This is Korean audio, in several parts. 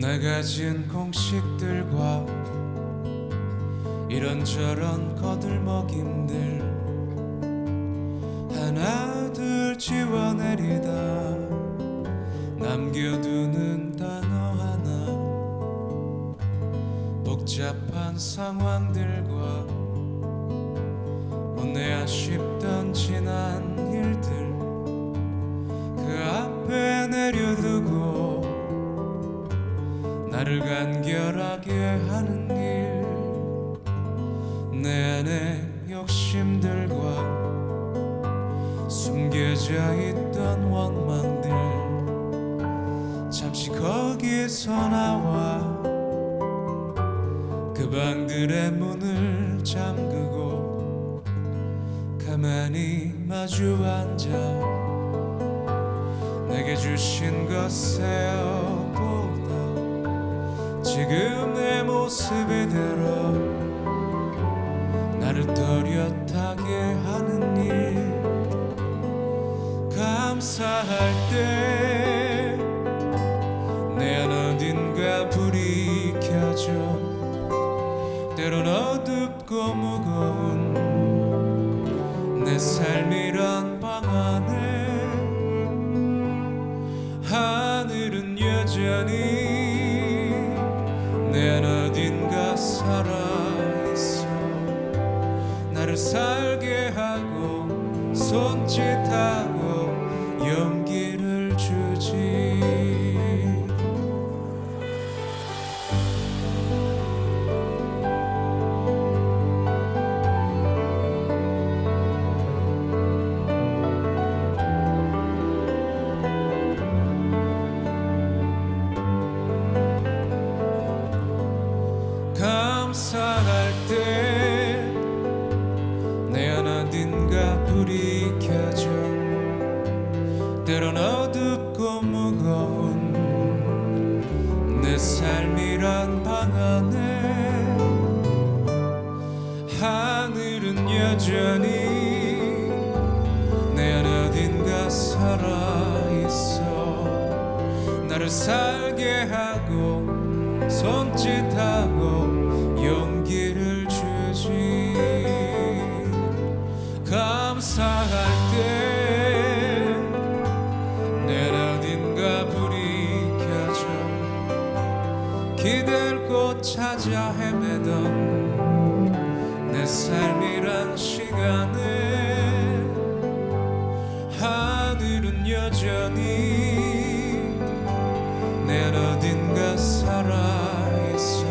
내가 지은 공식들과 이런저런 거들먹임들 하나 둘 지워내리다. 남겨두는 단어 하나 복잡한 상황들과 오내야 싶던 지난 나를 간결하게 하는 일. 내 안에 욕심들과 숨겨져 있던 원망들. 잠시 거기서 나와 그 방들의 문을 잠그고 가만히 마주 앉아 내게 주신 것에어보다 지금 내 모습 이대로 나를 또렷하게 하는 일 감사할 때 내 안 어딘가 불이 켜져 때론 어둡고 무거운 내 삶이란 방 안에 살아있어. 나를 살게 하고 손짓하고 무거운 내 삶이란 방 안에 하늘은 여전히 내안 어딘가 살아있어. 나를 살게 하고 손짓하고 용기를 주지. 감사할 기댈 곳 찾아 헤매던 내 삶이란 시간에 하늘은 여전히 내 어딘가 살아있어.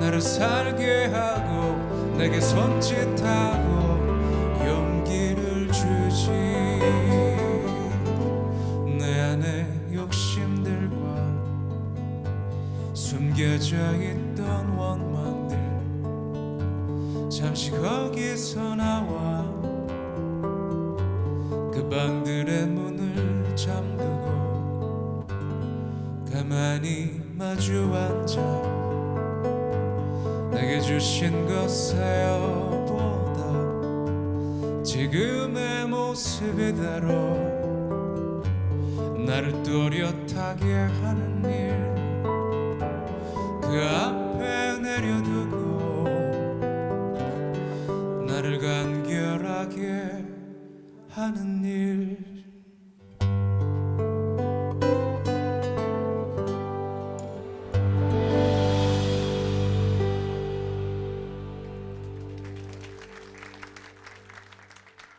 나를 살게 하고 내게 손짓하고 숨겨져 있던 원망들. 잠시 거기서 나와 그 방들의 문을 잠그고 가만히 마주 앉아 내게 주신 것에어보다 지금의 모습 이대로 나를 또렷하게 하는 일 그 앞에 내려두고 나를 간결하게 하는 일